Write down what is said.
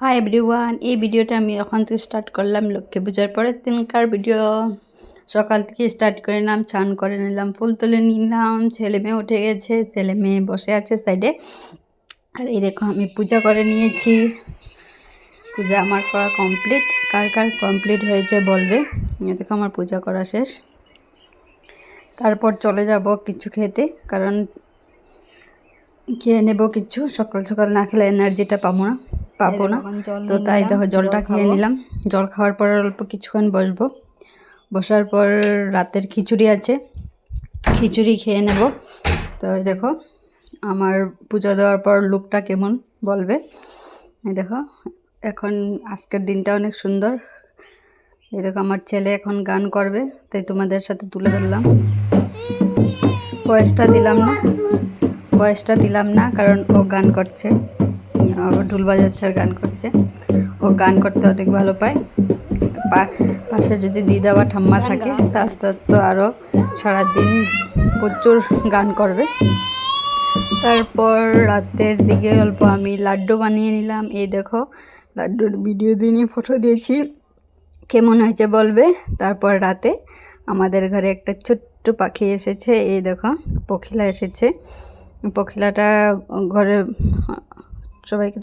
Hi everyone এই ভিডিওটা আমি এখন থেকে স্টার্ট করলাম লক্ষ্মী পূজার পরের দিনকার ভিডিও সকাল থেকে স্টার্ট করে নিলাম চান করে নিলাম, ফুল তুলে নিলাম, ছেলে মেয়ে উঠে গেছে, ছেলে মেয়ে বসে আছে সাইডে আর এই দেখো, আমি পূজা করে নিয়েছি। পূজা আমার করা কমপ্লিট কার কার কমপ্লিট হয়েছে বলবে? দেখো, আমার পূজা করা শেষ। তারপর চলে যাব কিছু খেতে, কারণ খেয়ে নেব কিছু। সকাল সকাল না খেলে এনার্জিটা পাবো না। পাবো না। তো তাই দেখো জলটা খেয়ে নিলাম। জল খাওয়ার পর অল্প কিছুক্ষণ বসবো। বসার পর রাতের খিচুড়ি আছে। খিচুড়ি খেয়ে নেব। তো দেখো আমার পুজো দেওয়ার পর লুকটা কেমন বলবে? এই দেখো এখন আজকের দিনটা অনেক সুন্দর। এই দেখো আমার ছেলে এখন গান করবে তাই তোমাদের সাথে তুলে ধরলাম। বয়সটা দিলাম না। বয়সটা দিলাম না কারণ ও গান করছে। ও ঢুল বাজাচ্ছে আর গান করছে। ও গান করতে অনেক ভালো পায়। পাশে যদি দিদা বা ঠাম্মা থাকে, তার তার তো আরও সারাদিন প্রচুর গান করবে। তারপর রাতের দিকে অল্প আমি লাড্ডু বানিয়ে নিলাম। এই দেখো, লাড্ডুর ভিডিও দিয়ে নিয়ে ফটো দিয়েছি। কেমন হয়েছে বলবে? তারপর রাতে আমাদের ঘরে একটা ছোট্ট পাখি এসেছে। এই দেখো, পখিলা এসেছে। পখিলাটা ঘরে সবাইকে